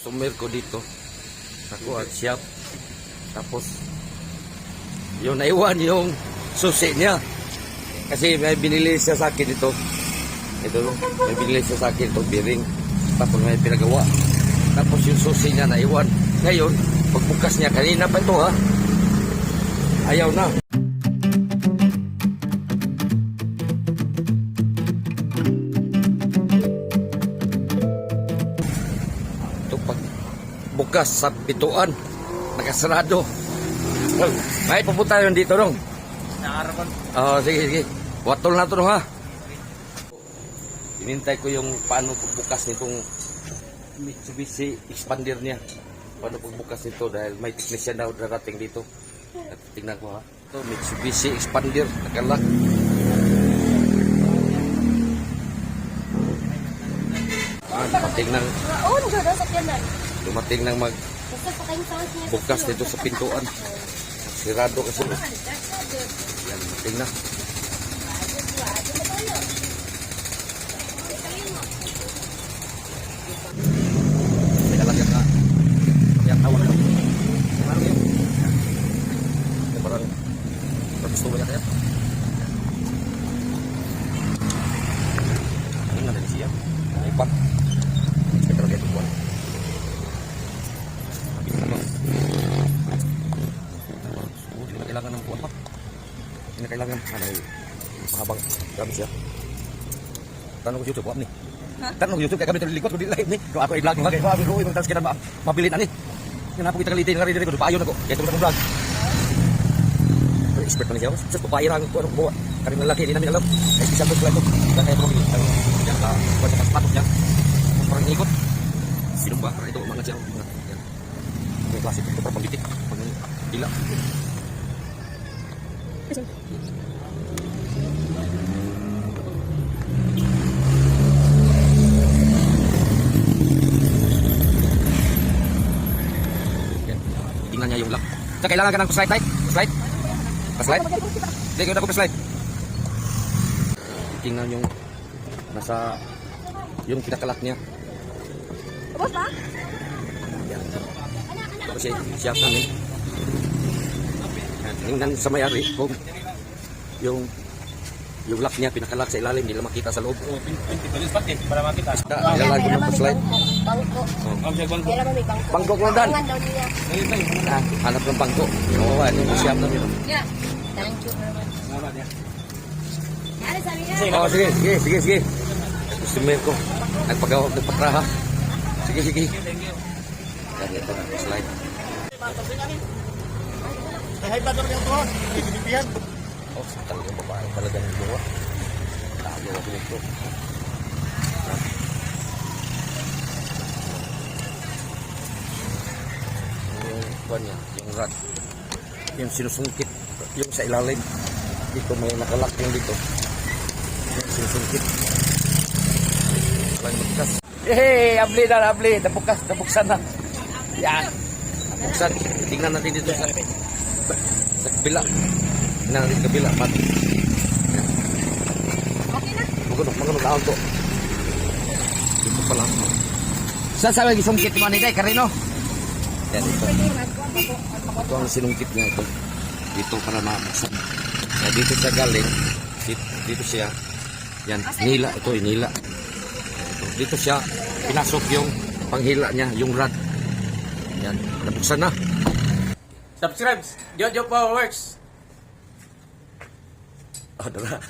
Sumir ko dito. Ako at siya. Tapos, yung naiwan yung susi niya. Kasi may binili siya sa akin ito. Ito, may binili siya sa akin ito, bearing. Tapos may pinagawa. Tapos yung susi niya naiwan. Ngayon, pagbukas niya, kanina pa ito ha. Ayaw na. Ito pag bukas sa pituan, nakasarado. Oh, May pupunta yun dito dong. Nakarapan. Oo, sige, sige. Watol na ito dong ha. Inintay ko yung paano pagbukas nitong Mitsubishi expander niya. Paano pagbukas nito dahil may technician daw darating dito. At tingnan ko ha. Ito, Mitsubishi expander. Nakalak. Dumating ng, On, Jod, sa kanan. dumating ng mag bukas dito sa pintuan. Sirado kasi. Yan, tingnan. Teka lang yan ka. Yan, tawag Na kailangan. Ano, eh, mahabang gamit siya. Tanong ko YouTube, wap ni. Tanong ko YouTube, kaya kami ito lilikot ko di live ni. Kung ako i-vlog nga, kaya sabi ko, itong talas kita ma- mabilin ani. Po kita kalitin, nga rin ko, payo na ko. Kaya ito ko vlog. Expert niya siya. Sus, papayo lang ko, anong buwa. Kami lalaki, hindi namin alam. Kaya special ko lang ko. Kaya kaya ito mabilin. Ang yan, ka, kuwan sa patok niya. Parang ikot. Sino ba? Parang ito, umangat siya. May klase ito, parang pambitik. Pag dila. Tingnan niya yung lock. Sa kailangan ka ng slide tayo. Slide. Pa-slide. Hindi na ko pa-slide. Tingnan yung nasa yung kinakalak niya. Boss ba? Yan. Kasi siya namin. Tingnan sa may-ari kung yung yung lock niya pinakalak sa ilalim hindi lang makita sa loob. Pintulis pati para makita. Da, ilalagay ko ng pa-slide. Bangko. May bangko? Bangko ko lang, Dan. Ah, hanap ng bangko. Oo, ano yung siyam namin. Yeah. Thank you? Oh, sige, sige, sige, sige. Customer ko. Nagpagawa, nagpatraha. Sige, sige. Yan, ito na, slide. Ay, hay ba yung to? Ibibihan. Talagang babae talaga ng buwa. Tayo ako nito. Yung kuwan niya, yung rod. Yung sinusungkit. Yung sa ilalim. Dito may nakalak yung dito. Yung sinusungkit. Walang magkas. Hey, abli na, abli. Nabukas, nabuksan na. Yan. Nabuksan. Tingnan natin dito sa sa kabila. Natin sa kabila. Mat. Okay na. Magandang magandang laon to. Dito pa lang. Saan sa lagi sungkit mo ni Day, Karino? Yan ito. Ito ang sinungkit niya ito. Dito para mabuksan. Dito siya galing. Dito, dito siya. Yan, nila. Ito, nila. Ito. Dito siya, pinasok yung panghila niya, yung rod. Yan, nabuksan na. Subscribe. Jojo Power Works. Oh, dala.